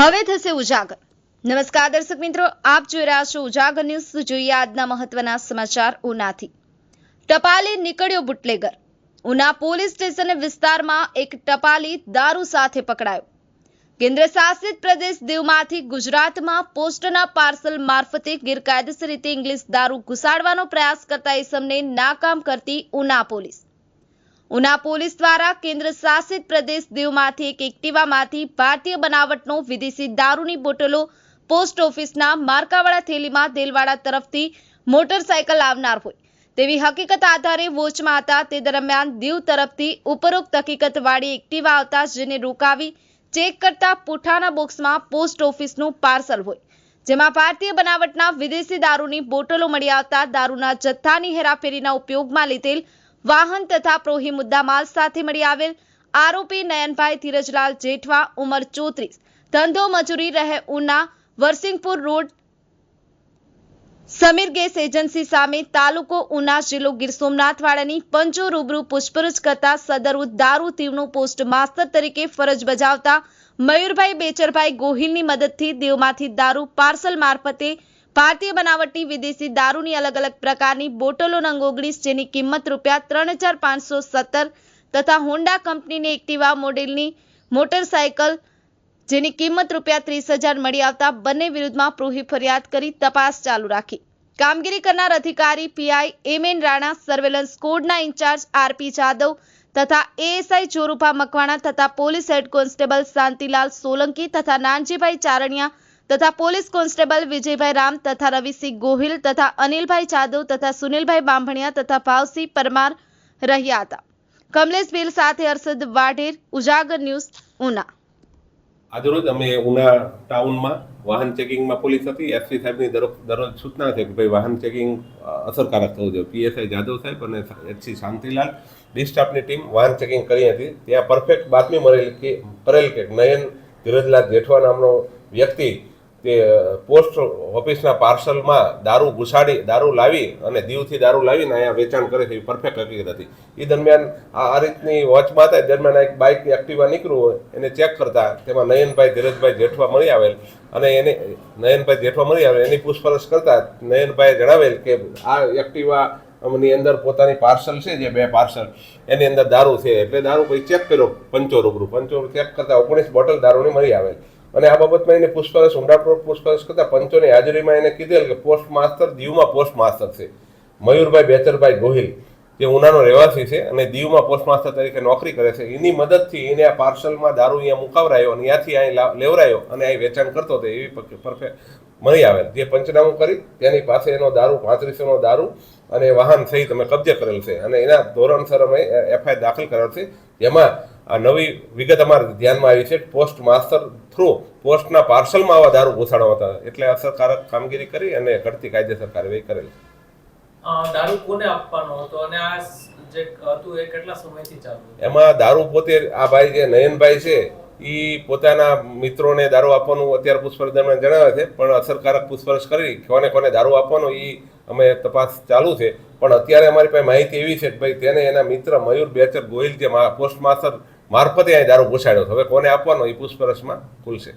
હવે થશે ઉજાગર. નમસ્કાર દર્શક મિત્રો, આપ જોઈ રહ્યા છો ઉજાગર ન્યૂઝ. જોઈએ આજના મહત્વના સમાચાર ઉનાથી. ટપાલી નીકળ્યો બુટલેગર. ઉના પોલીસ સ્ટેશન વિસ્તારમાં એક ટપાલી દારૂ સાથે પકડાયો. કેન્દ્ર શાસિત પ્રદેશ દીવમાંથી ગુજરાતમાં પોસ્ટના પાર્સલ મારફતે ગેરકાયદેસર રીતે ઇંગ્લિશ દારૂ ઘુસાડવાનો પ્રયાસ કરતા ઇસમને નાકામ કરતી ઉના પોલીસ. ઉના પોલીસ દ્વારા કેન્દ્ર શાસિત પ્રદેશ દીવમાંથી એક એક્ટિવામાંથી ભારતીય બનાવટનો વિદેશી દારૂની બોટલો પોસ્ટ ઓફિસના માર્કાવાળા થેલીમાં દેલવાડા તરફથી મોટરસાયકલ આવનાર હોય. તેવી હકીકત આધારે વોચમાં હતા. તે દરમિયાન દીવ તરફથી ઉપરોક્ત હકીકતવાળી એક્ટિવા આવતા જેને રોકાવી ચેક કરતા પુઠાના બોક્સમાં પોસ્ટ ઓફિસનું પાર્સલ હોય. જેમાં ભારતીય બનાવટના વિદેશી દારૂની બોટલો મળી આવતા દારૂના જથ્થાની હેરાફેરીના ઉપયોગમાં લીધેલ વાહન તથા પ્રોહી મુદ્દામાલ સાથે મળી આવેલ આરોપી નયનભાઈ ધીરજલાલ જેઠવા, ઉંમર ચોત્રીસ. ધંધો મજૂરી રહે Una, Varsingpur road, Samir gas agency સામે તાલુકો ઉના જિલ્લો ગીર સોમનાથ વાળાની પંચો રૂબરૂ પૂછપરછ કરતા સદર દારૂ તીવનું પોસ્ટ માસ્તર તરીકે ફરજ બજાવતા મયુરભાઈ બેચરભાઈ ગોહિલની મદદથી દેવમાંથી દારૂ પાર્સલ મારફતે ભારતીય બનાવટની વિદેશી દારૂની અલગ અલગ પ્રકારની બોટલો નંગ જેની કિંમત રૂપિયા ત્રણ તથા હોન્ડા કંપનીની એક્ટિવા મોડેલની મોટરસાયકલ જેની કિંમત રૂપિયા ત્રીસ મળી આવતા બંને વિરુદ્ધમાં પ્રોહી ફરિયાદ કરી તપાસ ચાલુ રાખી. કામગીરી કરનાર અધિકારી PI M N Rana, surveillance કોડના ઇન્ચાર્જ આરપી જાદવ તથા એએસઆઈ ચોરુભા મકવાણા તથા police head constable Shantilal Solanki તથા નાનજીભાઈ ચારણિયા તથા પોલીસ કોન્સ્ટેબલ વિજયભાઈ રામ તથા રવિસિંહ ગોહિલ તથા અનિલભાઈ જાદવ તથા સુનિલભાઈ બાંભણિયા તથા ભાવસિંહ પરમાર રહ્યા હતા. કમલેશ બિલ સાથે અરશદ વાઢેર, ઉજાગર ન્યૂઝ, ઉના. આજરોજ અમે ઉના ટાઉનમાં વાહન ચેકિંગમાં પોલીસ હતી. એસપી સાહેબની દરરોજ સૂચના છે કે ભાઈ વાહન ચેકિંગ અસરકારક થવું જોઈએ. પીએસઆઈ જાદવ સાહેબ અને એચસી શાંતિલાલ ડિસ્ટાફની ટીમ વાહન ચેકિંગ કરી હતી. ત્યાં પરફેક્ટ બાતમી મળેલી કે, કરેલ કે નયન ધીરજલાલ જેઠવા નામનો વ્યક્તિ તે પોસ્ટ ઓફિસના પાર્સલમાં દારૂ ઘુસાડી, દારૂ લાવી અને દીવથી દારૂ લાવીને અહીંયા વેચાણ કરે છે એ પરફેક્ટ હકીકત હતી. એ દરમિયાન આ આ રીતની વોચમાં હતા દરમિયાન એક બાઇક એક્ટિવા નીકળ્યું હોય, એને ચેક કરતા તેમાં નયનભાઈ ધીરજભાઈ જેઠવા મળી આવેલ અને એને, નયનભાઈ જેઠવા મળી આવેલ, એની પૂછપરછ કરતા નયનભાઈએ જણાવેલ કે આ એક્ટિવા ની અંદર પોતાની પાર્સલ છે જે બે પાર્સલ, એની અંદર દારૂ છે. એટલે દારૂ પછી ચેક કર્યો, પંચો રૂબરૂ. પંચો ચેક કરતા ઓગણીસ બોટલ દારૂની મળી આવેલ. અને આ બાબતમાં એને પૂછપરછ ઊંડાણપૂર્વક પૂછપરછ કરતા પંચોની હાજરીમાં એને કીધેલ કે પોસ્ટ માસ્તર દીવમાં પોસ્ટ માસ્તર છે. મયુરભાઈ બેચરભાઈ ગોહિલ, જે ઉનાનો રહેવાસી છે અને દીવમાં પોસ્ટ માસ્તર તરીકે નોકરી કરે છે, એની મદદથી એને આ પાર્સલમાં દારૂ અહીંયા મુકાવરાયો અને ત્યાંથી અહીં લેવરાયો અને અહીં વેચાણ કરતો હતો એવી પરફેક્ટ મળી આવેલ. જે પંચનામું કરી, તેની પાસે એનો દારૂ, પાંત્રીસોનો દારૂ અને વાહન સહિત અમે કબજે કરેલ છે. અને એના ધોરણસર અમે એફઆઈઆર દાખલ કરેલ છે. જેમાં નવી વિગત અમારે ધ્યાનમાં આવી છે પોસ્ટ માસ્ટર થ્રુ પોસ્ટના પાર્સલમાં આવા દારૂ ઘુસાડવા હતા. એટલે અસરકારક કામગીરી કરી અને ઘટતી કાયદેસર કાર્યવાહી કરેલ દારૂ કોને આપવાનો હતો અને આ જે હતું એ કેટલા સમયથી ચાલુ એમાં દારૂ પોતે આ ભાઈ જે નયનભાઈ છે એ પોતાના મિત્રોને દારૂ આપવાનું અત્યારે પૂછપરછ દરમિયાન જણાવે છે પણ અસરકારક પૂછપરછ કરી કોને કોને દારૂ આપવાનો એ અમે તપાસ ચાલુ છે. પણ અત્યારે અમારી પાસે માહિતી એવી છે કે ભાઈ તેને એના મિત્ર મયુર બેચર ગોહિલ જે પોસ્ટ માસ્ટર મારફતે અહીં દારૂ ઘુસાડ્યો હવે કોને આપવાનો? એ પૂછપરછમાં ખુલશે.